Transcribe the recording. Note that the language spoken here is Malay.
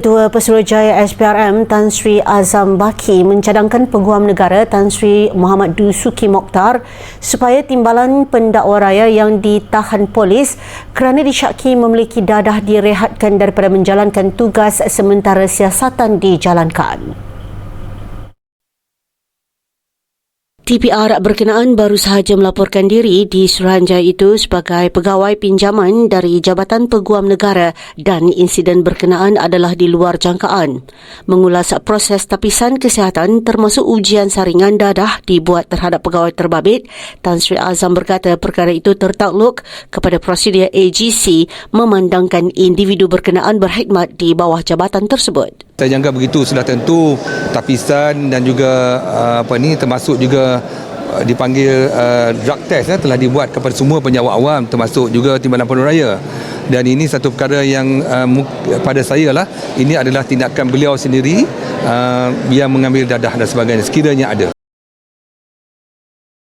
Ketua Pesuruhjaya SPRM Tan Sri Azam Baki mencadangkan Peguam Negara Tan Sri Muhammad Dusuki Mokhtar supaya timbalan pendakwa raya yang ditahan polis kerana disyaki memiliki dadah direhatkan daripada menjalankan tugas sementara siasatan dijalankan. TPR berkenaan baru sahaja melaporkan diri di Suruhanjaya itu sebagai pegawai pinjaman dari Jabatan Peguam Negara dan insiden berkenaan adalah di luar jangkaan. Mengulas proses tapisan kesihatan termasuk ujian saringan dadah dibuat terhadap pegawai terbabit, Tan Sri Azam berkata perkara itu tertakluk kepada prosedur AGC memandangkan individu berkenaan berkhidmat di bawah jabatan tersebut. Saya jangka begitu sudah tentu tapisan dan juga uh, apa ni termasuk juga uh, dipanggil uh, drug test ya, telah dibuat kepada semua penjawat awam termasuk juga timbalan penuh raya. Dan ini satu perkara yang uh, pada saya lah ini adalah tindakan beliau sendiri uh, yang mengambil dadah dan sebagainya. Sekiranya ada